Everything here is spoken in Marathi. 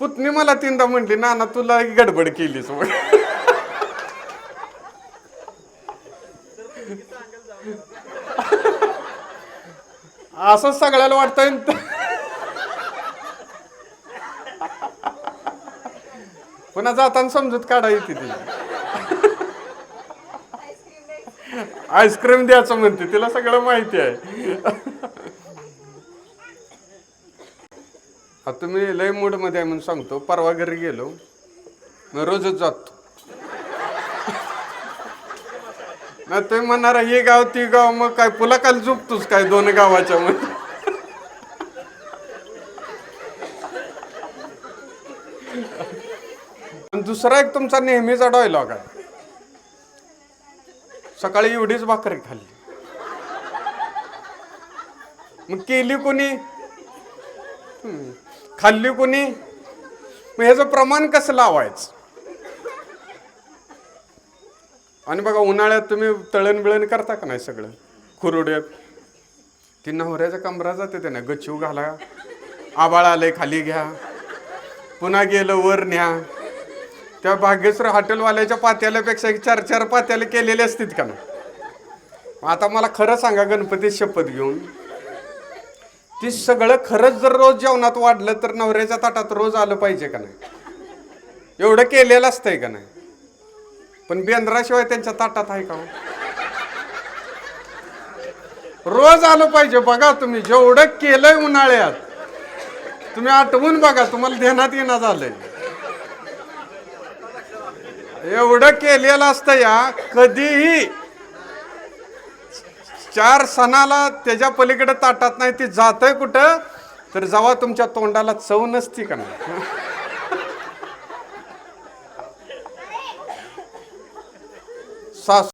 पुतणी मला तीनदा म्हटली नाना तुला गडबड केलीस मग असं सगळ्याला वाटतंय. न- पुन्हा जाताना समजूत काढायची ती. आईस्क्रीम द्यायचं म्हणते तिला सगळं माहिती आहे. आता तुम्ही लय मूडमध्ये आहे म्हणून सांगतो परवा घरी गेलो मग रोजच जातो. ना तुम्ही म्हणणार हे गाव ती गाव मग काय पुला काल झोपतोस काय दोन गावाच्या मध्ये? दुसरा एक तुमचा नेहमीचा डॉयलॉग आहे. सकाळी एवढीच भाकरी खाल्ली. मग केली कोणी? हम्म. खाल्ली कोणी? मग ह्याचं प्रमाण कसं लावायचं? आणि बघा उन्हाळ्यात तुम्ही तळण बिळण करता का नाही सगळं? खुरुड्यात ती नवऱ्याच्या कमरा जाते त्यानं. गच्छू घाला. आबाळ आलंय खाली घ्या. पुन्हा गेलं वर न्या. त्या भाग्यश्वर हॉटेलवाल्याच्या पात्याल्यापेक्षा चार चार पात्याले केलेले असतील का ना आता मला खरं सांगा गणपती शपथ घेऊन ती सगळं खरंच जर रोज जेवणात वाढलं तर नवऱ्याच्या ताटात रोज आलं पाहिजे का नाही? एवढं केलेलं असतंय का नाही? पण बेंद्राशिवाय त्यांच्या ताटात आहे का हो? रोज आलं पाहिजे बघा तुम्ही जेवढं केलंय उन्हाळ्यात तुम्ही आठवून बघा तुम्हाला ध्यानात येणं झालंय. एवढं केलेलं असतं या कधीही चार सणाला त्याच्या पलीकडे ताटात नाही ती जातंय कुठं? तर जेव्हा तुमच्या तोंडाला चव नसती का नाही? सास